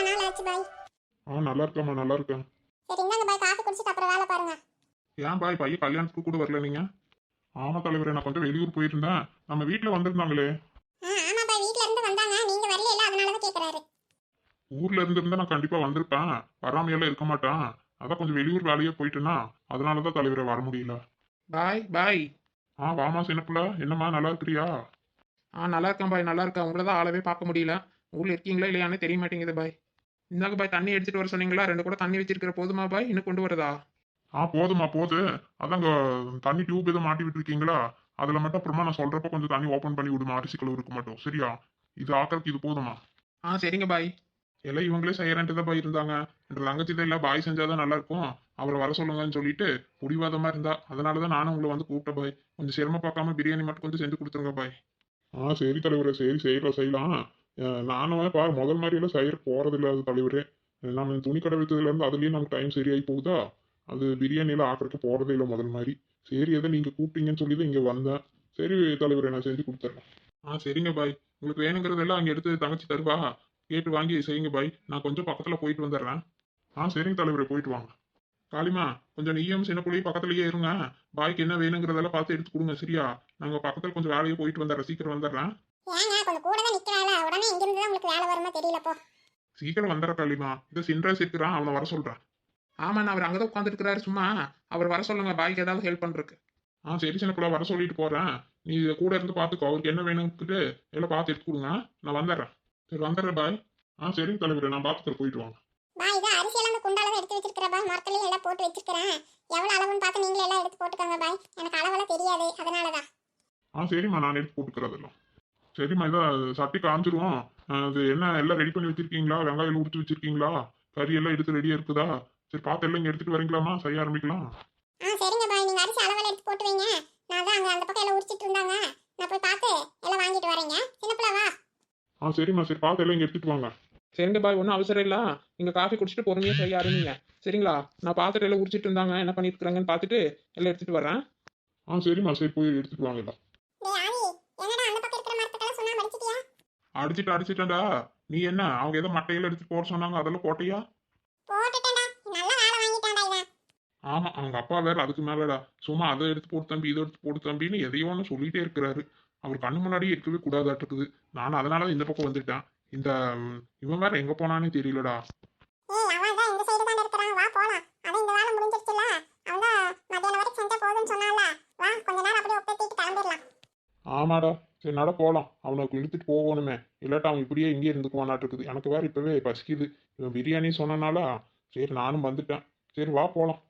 எவ்வளவு நாள் ஆச்சு பாய். ஆ நல்லா இருக்கேம்மா நல்லா இருக்கேன். சரி இந்தாங்க பாய். காஃபி குடிச்சிட்டு அப்புறம் வேலை பாருங்க. ஏன் பாய் பையன் கல்யாணத்துக்கு கூட வரல நீங்க? ஆமா தலைவரே நான் கொஞ்சம் வெளியூர் போயிருந்தேன். நம்ம வீட்டில் வந்திருந்தாங்களே. ஆ ஆமா பாய். வீட்ல இருந்து வந்தாங்க. நீங்க வரல இல்ல அதனால தான் கேக்குறாரு. ஊர்ல இருந்திருந்தா நான் கண்டிப்பா வந்திருப்பேன். வராமையெல்லாம் இருக்க மாட்டேன். அதான் கொஞ்சம் வெளியூர் வேலையே போயிட்டேன்னா அதனால தான் தலைவரை வர முடியல. பாய் பாய். ஆ வாமா சின்னப்புல என்னம்மா நல்லா இருக்கிறியா? ஆ நல்லா இருக்கேன் பாய். நல்லா இருக்கேன். உங்களை தான் ஆளவே பார்க்க முடியல. ஊரில் இருக்கீங்களா இல்லையானே தெரிய மாட்டேங்குது பாய். இந்தாங்க பாய் தண்ணி எடுத்துட்டு வர சொன்னீங்களா? ரெண்டு கூட தண்ணி வச்சிருக்கிற போதுமா பாய்? இன்னும் கொண்டு வரதா? ஆ போதுமா போது. அதாங்க தண்ணி டியூப் எதுவும் மாட்டி விட்டுருக்கீங்களா? அதுல மட்டும் அப்புறமா நான் சொல்றப்ப கொஞ்சம் தண்ணி ஓப்பன் பண்ணி விடுமா அரிசி கழுவு இருக்க மாட்டோம். சரியா? இது ஆக்கிறதுக்கு இது போதுமா? ஆ சரிங்க பாய். எல்லாம் இவங்களே செய்யறேன்ட்டு தான் பாய் இருந்தாங்க. என்ற தங்கச்சி தான் இல்லை பாய் செஞ்சாதான் நல்லா இருக்கும். அவரை வர சொல்லுங்கன்னு சொல்லிட்டு பிடிவாதமா இருந்தா அதனால தான் நானும் உங்களை வந்து கூப்பிட்டேன் பாய். கொஞ்சம் சிரமம் பார்க்காம பிரியாணி மட்டும் கொஞ்சம் செஞ்சு கொடுத்துருங்க பாய். ஆ சரி தலைவரே சரி செய்யலாம் செய்யலாம். நானும் பா முதல் மாதிரியெல்லாம் செய்ய போறது இல்லை அது தலைவரே. நம்ம துணி கடை வைத்ததுல அதுலேயே நமக்கு டைம் சரியாகி போகுதா? அது பிரியாணியில் எல்லாம் ஆக்கிறதுக்கு இல்லை முதல் மாதிரி சரி எதை நீங்கள் கூப்பிட்டீங்கன்னு சொல்லி தான் இங்கே வந்தேன். சரி தலைவரே நான் செஞ்சு கொடுத்துட்றேன் ஆ சரிங்க பாய். உங்களுக்கு வேணுங்கிறதெல்லாம் அங்கே எடுத்து தங்கச்சி தருவா. கேட்டு வாங்கி செய்யுங்க பாய். நான் கொஞ்சம் பக்கத்தில் போயிட்டு வந்துடுறேன். ஆ சரிங்க தலைவரே போயிட்டு வாங்க. காளிமா கொஞ்சம் நீயும் சின்ன பிள்ளையும் பக்கத்துலயே இருங்க. பாய்க்கு என்ன வேணுங்கிறதெல்லாம் பார்த்து எடுத்து கொடுங்க சரியா? நாங்கள் பக்கத்தில் கொஞ்சம் வேலையை போயிட்டு வந்துடுறேன். சீக்கிரம் வந்துடுறேன். ஏங்க கொஞ்சம் கூட தான் நிக்கிறாளா உடனே இங்க இருந்து தான் உங்களுக்கு வேலை வருமா தெரியல போ சீக்கிரம் வந்துடுற காளிமா இது சின்ராஸ் இருக்கிறான் அவனை வர சொல்றேன் ஆமாண்ணா அவர் அங்கே தான் உட்காந்துருக்கிறாரு சும்மா. அவர் வர சொல்லுங்க பாய்க்கு ஏதாவது ஹெல்ப் பண்ணுறக்கு ஆ சரி சின்ன வர சொல்லிட்டு போறேன். நீ இதை கூட இருந்து பார்த்துக்கோ அவருக்கு என்ன வேணும்னுட்டு எல்லாம் பார்த்து எடுத்து கொடுங்க. நான் வந்துடுறேன். சரி வந்துடுறேன் பாய். ஆ சரிங்க தலைவரே நான் பார்த்துக்கிறேன் போயிட்டு வாங்க. பாய் இது அரிசி எல்லாம் அந்த குண்டால எடுத்து வச்சிருக்கிறேன் பாய். மரத்துலயும் எல்லாம் போட்டு வச்சிருக்கிறேன். எவ்வளவு அளவுன்னு பார்த்து நீங்களே எல்லாம் எடுத்து போட்டுக்கோங்க பாய். எனக்கு அளவெல்லாம் தெரியாது அதனாலதான். ஆ சரிம்மா நான் எடுத்து போட்டுக்கிறதெல்லாம் சரிம்மா இதான் சட்டி காஞ்சிருவோம் ஆ, அது என்ன எல்லாம் ரெடி பண்ணி வச்சிருக்கீங்களா? வெங்காயம் உரிச்சு வச்சிருக்கீங்களா? கறி எல்லாம் எடுத்து ரெடியா இருக்குதா? சரி பார்த்து எல்லாம் இங்கே எடுத்துட்டு வரீங்களாமா செய்ய ஆரம்பிக்கலாம். ஆ சரிங்க பாய். நீங்க அரிசி அளவெல்லாம் எடுத்து போட்டு வைங்க. நான் தான் அங்க அந்த பக்கம் எல்லாம் உரிச்சிட்டு இருந்தாங்க. நான் போய் பார்த்து எல்லாம் வாங்கிட்டு வரேங்க. சின்ன பிள்ளை வா. ஆ சரிம்மா. சரி பார்த்து எல்லாம் இங்கே எடுத்துட்டு வாங்க. சரிங்க பாய். ஒன்றும் அவசரம் இல்லை. நீங்கள் காஃபி குடிச்சிட்டு பொறுமையாக செய்ய ஆரம்பிங்க. சரிங்களா? நான் பார்த்துட்டு எல்லாம் உரிச்சிட்டு இருந்தாங்க. என்ன பண்ணிட்டு இருக்காங்கன்னு பார்த்துட்டு எல்லாம் எடுத்துட்டு வரேன் ஆ சரிம்மா. சரி போய் எடுத்துட்டு வாங்க எல்லாம் டேய் ஆதி என்னடா அந்த பக்கம் இருக்கிற மரத்துக்கெல்லாம் சொன்னா படிச்சிட்டியா அடிச்சிட்டு அடிச்சிட்டேன்டா. நீ என்ன அவங்க ஏதோ மட்டையில எடுத்துட்டு போட சொன்னாங்க அதெல்லாம் போட்டியா? ஆமா அவங்க அப்பா வேற அதுக்கு மேலடா. சும்மா அதை எடுத்து போட்டு தம்பி இதை எடுத்து போட்டு தம்பின்னு எதையோ ஒன்று சொல்லிட்டே இருக்கிறாரு. அவர் கண்ணு முன்னாடியே இருக்கவே கூடாதாட்டு இருக்குது நான் அதனால தான் இந்த பக்கம் வந்துட்டேன். இந்த இவன் வேற எங்க போனானே தெரியலடா ஏய் அவன் தான் இந்த சைடு தான் இருக்கிறான் வா போலாம் அது இந்த வேலை முடிஞ்சிருச்சுல அவன் தான் மத்தியானம் வரைக்கும் செஞ்சா போதும்னு சொன்னான்ல வா கொஞ்ச நேரம் அப்படியே ஒப்பேத்திட்டு கிளம்பிடலாம் ஆமாடா. சரி நட போகலாம் அவனுக்கு இழுத்துட்டு போகணுமே. இல்லாட்டா அவன் இப்படியே இங்கே இருந்துக்குவானாட்டு இருக்குது. எனக்கு வேற இப்பவே பசிக்குது. இவன் பிரியாணி சொன்னனால சரி நானும் வந்துட்டேன். சரி வா போகலாம்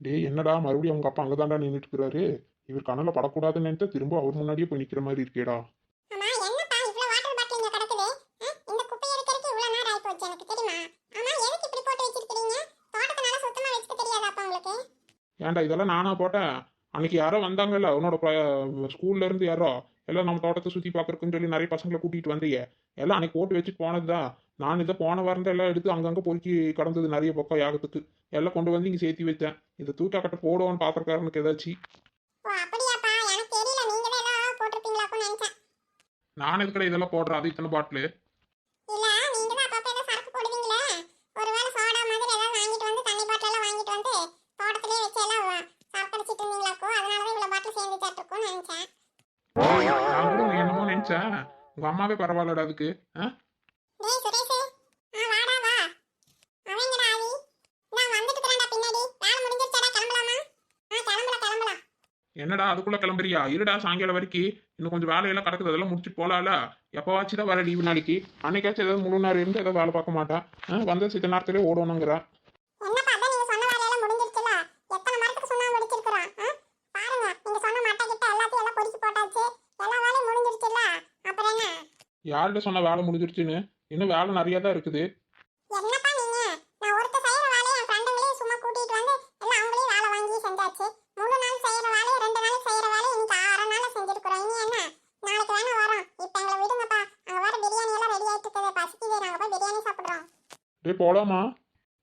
டேய் என்னடா? மறுபடியும் அவங்க அப்பா அங்கே தான்டா நின்றுட்டு இருக்கிறாரு. இவர் கண்ணில் படக்கூடாதுன்னு நினைத்தா திரும்ப அவர் முன்னாடியே போய் நிற்கிற மாதிரி இருக்கேடா. ஏன்டா இதெல்லாம் நானா போட்டேன்? அன்னைக்கு யாரோ வந்தாங்கல்ல உன்னோட ஸ்கூல்ல இருந்து யாரோ எல்லாம் நம்ம தோட்டத்தை சுற்றி பார்க்கறதுக்குன்னு சொல்லி நிறைய பசங்களை கூட்டிகிட்டு வந்தீங்க. எல்லாம் அன்னைக்கு போட்டு வச்சுட்டு போனதுதான் நான் இதை போன வாரம் எல்லாம் எடுத்து அங்கங்கே பொறுக்கி கடந்தது நிறைய பக்கம் யாகத்துக்கு. எல்லாம் கொண்டு வந்து இங்கே சேர்த்தி வச்சேன் இதை தூக்கா கட்ட போடுவோன்னு பார்க்கறக்காரனுக்கு ஏதாச்சும் தான் நான் எதுக்கட இதெல்லாம் போடுறேன் அது இத்தனை பாட்டிலு இல்ல நீங்க தான் அப்பப்ப ஏதோ சரக்கு போடுவீங்களே ஒருவேளை சோடா மாதிரி ஏதாவது வாங்கிட்டு வந்து தண்ணி பாட்டில் எல்லாம் வாங்கிட்டு வந்து தோட்டத்திலே வச்சு எல்லாம் வ- சரக்கு அடிச்சிட்டு இருந்தீங்களாக்கோ அதனால தான் இவ்வளவு பாட்டில் சேர்ந்து இருக்கும்னு நினைச்சேன் நான் கூட என்னமோ நினைச்சேன் உங்க அம்மாவே பரவாயில்லடா அதுக்கு? டேய் சுரேஷ் ஆ வாடா வா. அவன் எங்கடா ஆதி நான் வந்துட்டு இருக்கேன்டா பின்னாடி. வேலை முடிஞ்சிருச்சாடா கிளம்பலாமா? ஆ கிளம்பலாம் கிளம்பலாம் என்னடா அதுக்குள்ள கிளம்புறியா? இருடா சாயங்காலம் வரைக்கும் இன்னும் கொஞ்சம் வேலையெல்லாம் கிடக்குது அதெல்லாம் முடிச்சுட்டு போலாம்ல எப்போவாச்சும் தான் வர லீவு நாளைக்கு. அன்னைக்காச்சும் ஏதாவது முழு நேரம் இருந்து ஏதாவது வேலை பார்க்க மாட்டேன் ஆ, வந்த சித்த நேரத்திலே ஓடணுங்கிற என்னப்பா அதான் நீங்க சொன்ன வேலையெல்லாம் முடிஞ்சிருச்சுல எத்தனை மரத்துக்கு சுண்ணாம்பு அடிச்சிருக்கிறோம் ஆ? பாருங்க நீங்க சொன்ன மட்டை கிட்ட எல்லாத்தையும் எல்லாம் பொறுக்கி போட்டாச்சு எல்லா வேலையும் முடிஞ்சிருச்சுல அப்புறம் என்ன யார்கிட்ட சொன்ன வேலை முடிஞ்சிருச்சுன்னு இன்னும் வேலை நிறைய தான் இருக்குது என்னப்பா நீங்க நான் ஒருத்த செய்யற வேலையை என் ஃப்ரெண்டுங்களே சும்மா கூட்டிட்டு வந்து எல்லாம் அவங்களே வேலை வாங்கி செஞ்சாச்சு முழு நாள் செய்யற வேலையை ரெண்டு நாள் செய்யற வேலையை இன்னைக்கு அரை நாள்ல செஞ்சிருக்கிறோம் இனி என்ன நாளைக்கு வேணா வரோம் இப்ப எங்களை விடுங்கப்பா அங்க வர பிரியாணி எல்லாம் ரெடி ஆயிட்டு இருக்குது. பசிக்குது. நாங்க போய் பிரியாணி சாப்பிடுறோம். டேய் போலாமா?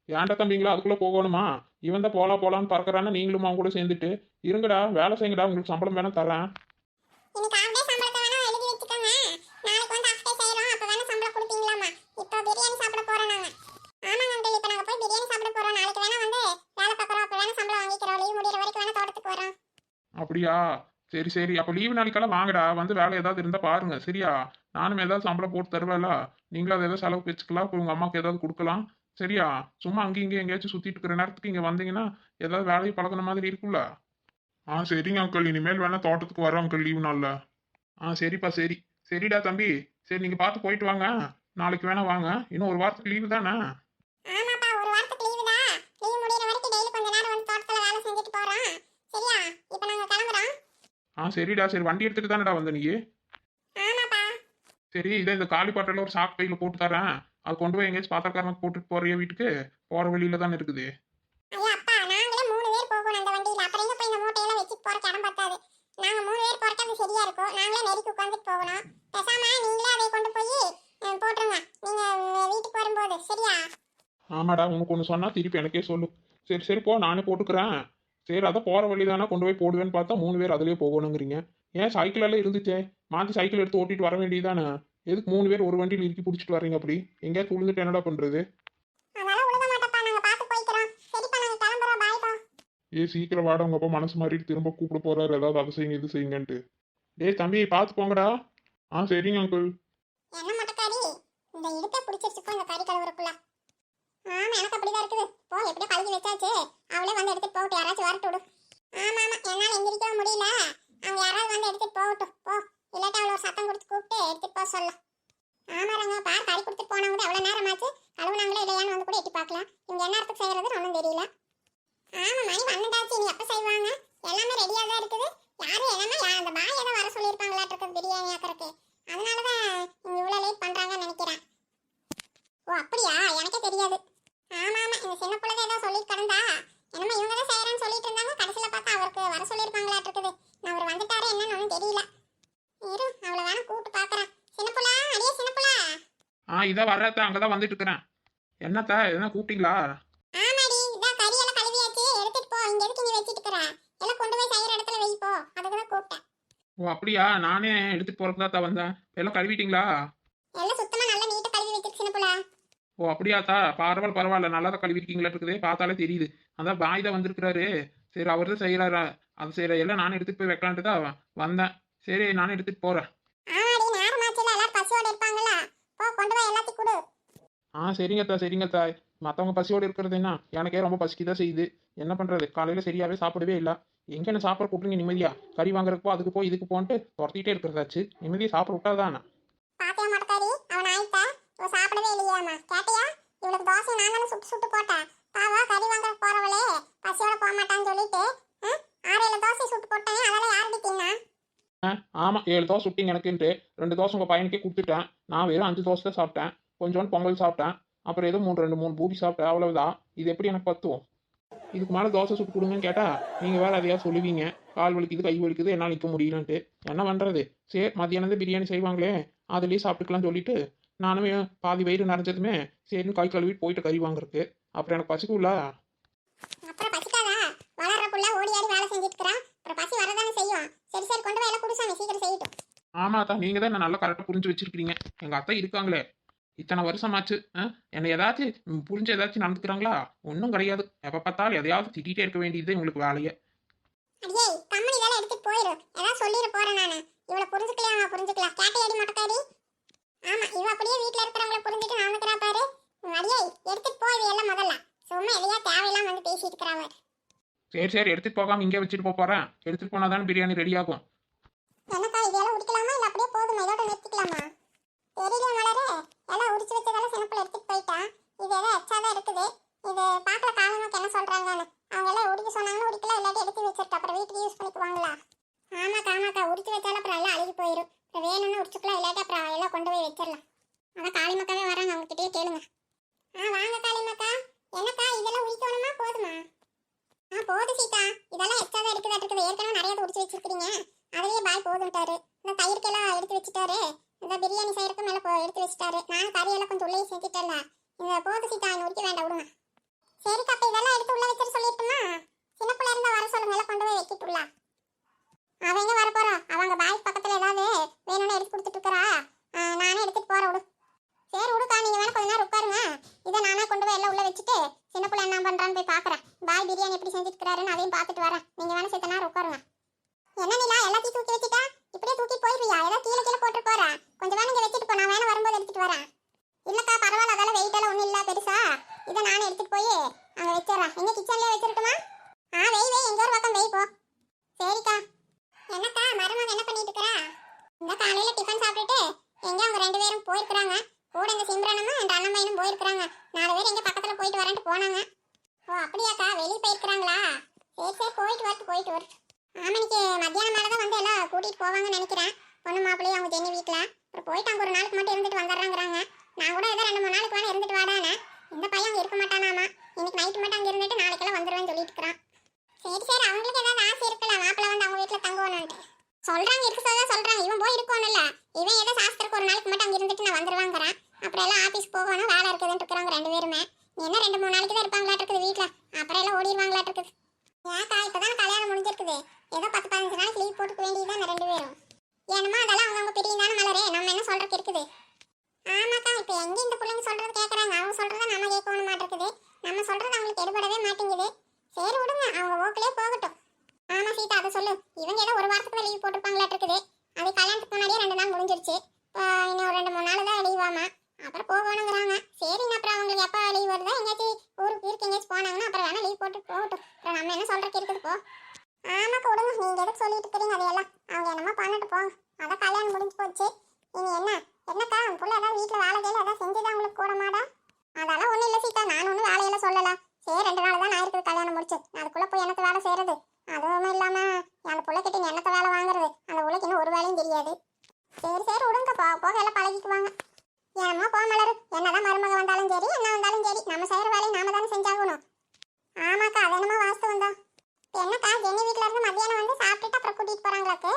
ஏன்டா தம்பிங்களா? அதுக்குள்ள போகணுமா? இவன் தான் போலாம் போலான்னு பறக்கறான்னா நீங்களும் அவங்க கூட சேர்ந்துட்டு இருங்கடா வேலை செய்யுங்கடா. உங்களுக்கு சம்பளம் வேணா தரேன் இன்னைக்கு half day சம்பளத்தை வேணா எழுதி வச்சுக்கோங்க நாளைக்கு வந்து half day செய்யறோம் அப்ப வேணா சம்பளம் கொடுப்பீங்களாமா இப்போ பிரியாணி சாப்பிட போறோம் நாங்க அப்படியா? சரி சரி. அப்போ லீவு நாளைக்கெல்லாம் வாங்கடா. வந்து வேலை ஏதாவது இருந்தால் பாருங்க. சரியா? நானும் ஏதாவது சம்பளம் போட்டு தருவேல நீங்களும் அதை ஏதாவது செலவு வச்சுக்கலாம். இப்போ உங்கள் அம்மாவுக்கு ஏதாவது கொடுக்கலாம். சரியா? சும்மா அங்கேயும் இங்கேயும் எங்கேயாச்சும் சுற்றிட்டு இருக்கிற நேரத்துக்கு இங்கே வந்தீங்கன்னா ஏதாவது வேலையை பழகின மாதிரி இருக்கும்ல. ஆ சரிங்க அங்கிள் இனிமேல் வேணா தோட்டத்துக்கு வரோம் அங்கிள் லீவு நாளில். ஆ சரிப்பா சரி. சரிடா தம்பி. சரி நீங்கள் பார்த்து போயிட்டு வாங்க. நாளைக்கு வேணா வாங்க. இன்னும் ஒரு வாரத்துக்கு லீவு தானே ஆமாப்பா ஒரு வாரத்துக்கு லீவு தான் லீவ் முடியிற வரைக்கும் டெய்லி கொஞ்ச நேரம் வந்து தோட்டத்துல வேலை செஞ்சுட்டு போறோம் சரியா இப்போ நாங்க கிளம்புறோம் ஆ சரிடா சரி வண்டி எடுத்துட்டு தானடா வந்த நீ? சரி இதை இந்த காலி பாட்டில் ஒரு சாக்கு பையில போட்டு தரேன். அது கொண்டு போய் எங்கேயாச்சும் பாத்திரக்காரனுக்கு போட்டுட்டு போறிய வீட்டுக்கு? போற வழியில தானே இருக்குது. நாங்க மூணு பேர் போறக்கு அது சரியா இருக்கும் நாங்களே நெருக்கி உட்காந்துட்டு போகணும். பேசாம நீங்களே அதை கொண்டு போய் போட்டுருங்க. நீங்க வீட்டுக்கு வரும்போது சரியா? ஆமாடா உனக்கு ஒன்று சொன்னா திருப்பி எனக்கே சொல்லு. சரி சரி போ நானே போட்டுக்கிறேன். சரி அதான் போற வழி தானே கொண்டு போய் போடுவேன்னு பார்த்தா மூணு பேர் அதுலயே போகணுங்கிறீங்க. ஏன் சைக்கிள் எல்லாம் இருந்துச்சே? மாத்தி சைக்கிள் எடுத்து ஓட்டிட்டு வர வேண்டியதானே எதுக்கு மூணு பேர் ஒரு வண்டியில் இறுக்கி பிடிச்சிட்டு வர்றீங்க அப்படி? எங்கேயாச்சும் விழுந்துட்டு என்னடா பண்றது? ஏ சீக்கிரம் வாட உங்க அப்பா மனசு மாறிட்டு திரும்ப கூப்பிட போறாரு. ஏதாவது அதை செய்யுங்க இது செய்யுங்கன்ட்டு. டேய் தம்பி பார்த்து போங்கடா. ஆ சரிங்க அங்கிள் என்ன மட்டக்காரி? இந்த இடுப்பை பிடிச்சிருச்சுக்கோ இந்த கறி கழுவுறக்குள்ள ஆமா எனக்கு அப்படிதான் இருக்குது. போ எப்படியோ கழுவி வச்சாச்சு. அவளே வந்து எடுத்துட்டு போகட்டும். யாராச்சும் வரட்டு விடு. ஆமா ஆமா. என்னால எந்திரிக்கவும் முடியல. அவங்க யாராவது வந்து எடுத்துட்டு போகட்டும். போ. இல்லாட்டி அவளை ஒரு சத்தம் கொடுத்து கூப்பிட்டு எடுத்துட்டு போக சொல்ல. ஆமாங்க பார் கறி கொடுத்துட்டு போனா கூட எவ்வளவு நேரம் ஆச்சு கழுவுனாங்களே இல்லையான்னு வந்து கூட எட்டி பார்க்கலாம் இவங்க என்ன நேரத்துக்கு செய்யறதுன்னு ஒன்றும் தெரியல. ஆமா மணி பன்னெண்டாச்சு நீ எப்ப செய்வாங்க? எல்லாமே ரெடியா தான் இருக்குது. யாரும் எல்லாமே அந்த பாய் ஏதோ வர சொல்லியிருப்பாங்களாட்டு இருக்குது பிரியாணி ஆக்கறதுக்கு. அதனாலதான் இவங்க இவ்வளவு லேட் பண்றாங்கன்னு நினைக்கிறேன். ஓ அப்படியா? எனக்கே தெரியாது. ஆமா ஆமா இந்த சின்ன பிள்ளை ஏதோ சொல்லிட்டு கிடந்தா. என்னமோ இவங்க தான் செய்யறேன்னு சொல்லிட்டு இருந்தாங்க. கடைசியில பார்த்தா அவருக்கு வர சொல்லியிருப்பாங்களாட்டு இருக்குது. நான் அவர் வந்துட்டாரு என்னன்னு ஒன்றும் தெரியல. இரு அவளை வேணா கூப்பிட்டு பாக்குறேன் சின்ன புள்ள அடியே சின்ன புள்ள. ஆ இதான் வர்றத அங்கதான் வந்துட்டு இருக்கிறேன் என்னத்த எதனா கூப்பிட்டீங்களா? ஆமாடி இதான் கறி எல்லாம் கழுவியாச்சு. எடுத்துட்டு போ. இங்க எதுக்கு நீ வச்சிட்டு இருக்கிற? எல்லாம் கொண்டு போய் செய்யற இடத்துல வை போ. அதுக்கு தான் கூப்பிட்டேன். ஓ அப்படியா? நானே எடுத்துட்டு போறதுக்கு தான் வந்தேன். எல்லாம் கழுவிட்டீங்களா? எல்லாம் சுத்தமா நல்லா நீட்டா கழுவி வச்சிருக்கு சின்ன புள்ள ஓ அப்படியாத்தா பரவாயில்ல பரவாயில்ல நல்லா தான் கழுவிருக்கீங்களா இருக்குதே பார்த்தாலே தெரியுது. அதான் பாய் தான் வந்திருக்கிறாரு. சரி அவர் தான் செய்யறாரா அது சரி எல்லாம் நானே எடுத்துட்டு போய் வைக்கலான்ட்டு தான் வந்தேன். சரி நானே எடுத்துட்டு போறேன். போய் ஆ சரிங்கத்தா சரிங்கத்தா மற்றவங்க பசியோடு இருக்கிறது என்ன? எனக்கே ரொம்ப பசிக்குதான் செய்யுது. என்ன பண்றது? காலையில சரியாவே சாப்பிடவே இல்லை. எங்க என்ன சாப்பிட கூட்டுறீங்க நிம்மதியா? கறி வாங்குறதுக்கு அதுக்கு போ இதுக்கு போன்ட்டு துரத்திட்டே இருக்கிறதாச்சு. நிம்மதியா சாப்பிட விட்டாதானே. பாத்தியா மடக்காரி அவன் ஆயிட்ட இவ சாப்பிடவே கேட்டியா? இவளுக்கு தோசை நாங்களும் சுட்டு சுட்டு போட்டேன். பாவா கறி வாங்க போறவளே. பசியோட போக மாட்டான்னு சொல்லிட்டு ஆ, தோசை சுட்டு போட்டேன். அதெல்லாம் யாருக்கு தின்னா? ஆமா ஏழு தோசை சுட்டிங்க எனக்குன்ட்டு. ரெண்டு தோசை உங்க பையனுக்கே கொடுத்துட்டேன். நான் வெறும் அஞ்சு தோசை தான் சாப்பிட்டேன். கொஞ்சோண்டு பொங்கல் சாப்பிட்டேன். அப்புறம் ஏதோ மூணு ரெண்டு மூணு பூரி சாப்பிட்டேன். அவ்வளவுதான். இது எப்படி எனக்கு பத்துவோம் இதுக்கு மேலே தோசை சுட்டு கொடுங்கன்னு கேட்டால் நீங்கள் வேற அதையாக சொல்லுவீங்க. கால் வலிக்குது கை வலிக்குது என்னால் நிற்க முடியலன்ட்டு. என்ன பண்ணுறது சரி மத்தியானம் பிரியாணி செய்வாங்களே. அதுலேயே சாப்பிட்டுக்கலாம்னு சொல்லிட்டு நானுமே பாதி வயிறு நிறைஞ்சதுமே சரின்னு கை கழுவிட்டு போயிட்டு கறி வாங்குறதுக்கு. அப்புறம் எனக்கு பசிக்கும்ல அப்புறம் பசிக்காதா? வளர்ற புள்ள ஓடி ஆடி வேலை செஞ்சுட்டு இருக்கிறான் அப்புறம் பசி வரதானே செய்யும் சரி சரி கொண்டு போய் எல்லாம் குடிசாமி சீக்கிரம் செய்யட்டும். ஆமா அத்தா நீங்க தான் நல்லா கரெக்டாக புரிஞ்சு வச்சிருக்கீங்க எங்க அத்தை இருக்காங்களே. இத்தனை வருஷமாச்சு? என்னை ஏதாச்சும் புரிஞ்சு ஏதாச்சும் நடந்துக்கிறாங்களா? ஒன்றும் கிடையாது. எப்போ பார்த்தாலும் எதையாவது திட்டிகிட்டே இருக்க வேண்டியது உங்களுக்கு வேலையே. அடியே கம்மனி இதெல்லாம் எடுத்துட்டு போயிரு. ஏதாவது சொல்லிட போறேன் நானு. புரிஞ்சுக்கலையா புரிஞ்சுக்கலாம் கேட்டே அடி மட்டக்காரி ஆமா இவ அப்படியே வீட்ல இருக்கிறவங்கள புரிஞ்சுட்டு நடந்துக்கிறா பாரு. அடியே எடுத்துட்டு போய் எல்லாம் முதல்ல. சும்மா எதையா தேவையில்லாம வந்து பேசிட்டு இருக்கிறாவ சரி சரி எடுத்துட்டு போகாம இங்கே வச்சுட்டு போப் போறேன். எடுத்துட்டு போனா தானே பிரியாணி ரெடி ஆகும். என்னக்கா இதெல்லாம் உடிக்கலாமா இல்ல அப்படியே போதுமா? இதோட நிறுத்திக்கலாமா? தெரியல மலரே. எல்லாம் உடிச்சு வச்சதெல்லாம் சின்னப்புல எடுத்துட்டு போயிட்டான் இது ஏதோ எச்சாதான் இருக்குது. இது பாக்கல காலமாக்கு என்ன சொல்றாங்கன்னு. அவங்க எல்லாம் உடிக்க சொன்னாங்கன்னா உடிக்கலாம் இல்லாட்டி எடுத்து வச்சிருக்க. அப்புறம் வீட்டுக்கு யூஸ் பண்ணிக்குவாங்களா? ஆமாக்கா ஆமாக்கா உடிச்சு வச்சாலும் அப்புறம் எல்லாம் அழுகி போயிடும் அப்புறம் வேணும்னு உடிச்சுக்கலாம் இல்லாட்டி அப்புறம் எல்லாம் கொண்டு போய் வச்சிடலாம். அதான் காளிமக்காவே வராங்க அவங்க கிட்டயே கேளுங்க. ஆ வாங்க காளிமக்கா என்னக்கா இதெல்லாம் உடிக்கணுமா போதுமா? ஆ போதும் சீதா. இதெல்லாம் எச்சாதான் இருக்குதா இருக்குது ஏற்கனவே நிறைய உரிச்சு வச்சிருக்கீங்க அதுலயே பாய் போதும்ட்டாரு. இந்த தயிர்க்கெல்லாம் எடுத்து வச்சுட்டாரு. இந்த பிரியாணி செய்யறதுக்கு மேல எடுத்து வச்சுட்டாரு. நான் கறியெல்லாம் கொஞ்சம் உள்ளே சேர்த்துட்டேன்ல. இந்த போதும் சீதா இன்னும் உரிக்க வேண்டாம் விடுங்க சரிக்கா அப்ப இதெல்லாம் எடுத்து உள்ள வச்சிட சொல்லிருப்போமா சின்ன பிள்ளை இருந்தா வர சொல்லுங்க எல்லாம் கொண்டு போய் வைக்கிட்டுள்ளா அவ எங்க வர போறா அவங்க பாய் பக்கத்துல ஏதாவது வேணும்னு எடுத்து கொடுத்துட்டு இருக்கறா ஆ, நானே எடுத்துட்டு போறேன் விடு சரி விடுக்கா நீங்க வேணா கொஞ்ச நேரம் உட்காருங்க இதை நானே கொண்டு போய் எல்லாம் உள்ள வச்சுட்டு சின்ன பிள்ளை என்ன பண்றான்னு போய் பாக்குறேன் பாய் பிரியாணி எப்படி செஞ்சுட்டு இருக்கிறாருன்னு அதையும் பார்த்துட்டு வரேன் நீங்க வேணா சேர்த்த நேரம் உட்காருங்க என்ன நிலா எல்லாத்தையும் தூக்கி வச்சுட்டா இப்படியே தூக்கி போயிருவியா ஏதோ கீழே கீழே போட்டு போறேன் கொஞ்சம் வேணும் இங்கே வச்சுட்டு போ நான் வேணும் வரும்போது எடுத்துட்டு வரேன். இல்லைக்கா பரவாயில்ல அதெல்லாம் வெயிட் எல்லாம் இல்லை இல்ல பெருசா. இதை நானே எடுத்துட்டு போய் அங்கே வச்சிடறேன். எங்க கிச்சன்லேயே வச்சிருக்குமா ஆ வெய் வெய் எங்க ஒரு பக்கம் வெய் போ. சரிக்கா. என்னக்கா மருமக என்ன பண்ணிட்டு இருக்கிறா இந்த காலையில் டிஃபன் சாப்பிட்டுட்டு எங்கே அவங்க ரெண்டு பேரும் போயிருக்கிறாங்க. கூட இந்த சிம்ரனும் என் அண்ணன் பையனும் போயிருக்கிறாங்க. நாலு பேர் எங்க பக்கத்தில் போயிட்டு வரேன்ட்டு போனாங்க. ஓ அப்படியாக்கா வெளியே போயிருக்கிறாங்களா? சரி சரி போயிட்டு வரட்டு போயிட்டு வரட்டு ஆமணிக்கு மத்தியானம் மேலே தான் வந்து எல்லாம் கூட்டிகிட்டு போவாங்கன்னு நினைக்கிறேன். பொண்ணு மாப்பிள்ளையும் அவங்க ஜெனி வீட்டில் அப்புறம் போயிட்டு அங்கே ஒரு நாளுக்கு மட்டும் இருந்துட்டு வந்துடுறாங்கிறாங்க. நான் கூட ஏதோ ரெண்டு மூணு நாளுக்கு வேணா இருந்துட்டு வாடானே இந்த பையன் அங்கே இருக்க மாட்டானாமா? இன்னைக்கு நைட்டு மட்டும் அங்கே இருந்துட்டு நாளைக்கெல்லாம் வந்துடுவேன்னு சொல்லிட்டு இருக்கிறான். சரி சரி அவங்களுக்கு ஏதாவது ஆசை இருக்குல்ல மாப்பிள்ள வந்து அவங்க வீட்டில் தங்குவானுன்ட்டு. சொல்கிறாங்க இருக்க சொல்லதான் சொல்கிறாங்க இவன் போய் இருக்கணும்ல. இவன் ஏதோ சாஸ்திரக்கு ஒரு நாளுக்கு மட்டும் அங்கே இருந்துட்டு நான் வந்துருவாங்கிறான். அப்புறம் எல்லாம் ஆஃபீஸ் போகணும் வேலை இருக்குதுன்னு இருக்கிறாங்க ரெண்டு பேருமே என்ன ரெண்டு மூணு நாளைக்கு தான் இருப்பாங்களாட்டு இருக்குது வீட்டில் அப்புறம் எல்லாம் ஓடிடுவாங்களாட்டு இருக்குது ஏக்கா இப்பதான் கல்யாணம் முடிஞ்சிருக்குது ஏதோ பத்து பதினஞ்சு நாளைக்கு லீவ் போட்டுக்க வேண்டியதுதான் ரெண்டு பேரும் ஏனுமா அதெல்லாம் அவங்கவுங்க பிரியும் தானே மலரே நம்ம என்ன சொல்றதுக்கு இருக்குது ஆமாக்கா இப்போ எங்க இந்த பிள்ளைங்க சொல்றது கேட்குறாங்க அவங்க சொல்றத நம்ம கேட்கணும் மாட்டிருக்குது நம்ம சொல்றது அவங்களுக்கு எடுபடவே மாட்டேங்குது சரி விடுங்க அவங்க ஓக்கிலே போகட்டும் ஆமா சீதா அதை சொல்லு இவங்க ஏதோ ஒரு வாரத்துக்கு லீவ் போட்டிருப்பாங்களாட்டு இருக்குது. அது கல்யாணத்துக்கு முன்னாடியே ரெண்டு நாள் முடிஞ்சிருச்சு இப்போ இன்னும் ரெண்டு மூணு நாள் தான் லீவ் ஆமா அப்புறம் போகணுங்கிறாங்க சரி அப்புறம் அவங்களுக்கு எப்போ லீவ் வருதா எங்கேயாச்சும் ஊருக்கு இருக்கு எங்கேயாச்சும் போனாங்கன்னா அப்புறம் வேணா லீவ் போட்டு போகட்டும் அப்புறம் நம்ம என்ன சொல்றதுக்கு இருக்குது போ ஆமாக்கா விடுங்க நீங்க எதுக்கு சொல்லிட்டு இருக்கிறீங்க அதையெல்லாம் அவங்க என்னமோ பண்ணிட்டு போங்க அதான் கல்யாணம் முடிஞ்சு போச்சு இனி என்ன என்னக்கா உன் புள்ள ஏதாவது வீட்டில் வேலை செய்யல ஏதாவது செஞ்சுதான் உங்களுக்கு கூட மாடா அதெல்லாம் ஒன்றும் இல்லை சீதா நான் ஒன்றும் வேலையெல்லாம் சொல்லல சரி ரெண்டு நாள் தான் நான் இருக்குது கல்யாணம் முடிச்சு அதுக்குள்ளே போய் எனக்கு வேலை செய்யறது அதுவும் இல்லாம அந்த புள்ள கிட்ட நீ என்னத்த வேலை வாங்குறது அந்த புள்ளைக்கு இன்னும் ஒரு வேலையும் தெரியாது சரி சரி விடுங்க போ போக எல்லாம் பழகிக்குவாங்க ஏமா போ மலரு என்னதான் மருமக வந்தாலும் சரி என்ன வந்தாலும் சரி நம்ம செய்யற வேலையை நாம தானே செஞ்சாகணும் ஆமாக்கா அது என்னமோ வாஸ்தவம் தான் இப்ப என்னக்கா ஜெனி வீட்ல இருந்து மத்தியானம் வந்து சாப்பிட்டுட்டு அப்புறம் கூட்டிட்டு போறாங்களாக்கு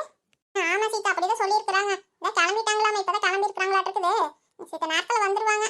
ஆமா சீதா அப்படிதான் சொல்லியிருக்கிறாங்க. இதான் கிளம்பிட்டாங்களாமே இப்பதான் கிளம்பி இருக்கிறாங்களா இருக்குது. சித்த நேரத்துல வந்துருவாங்க.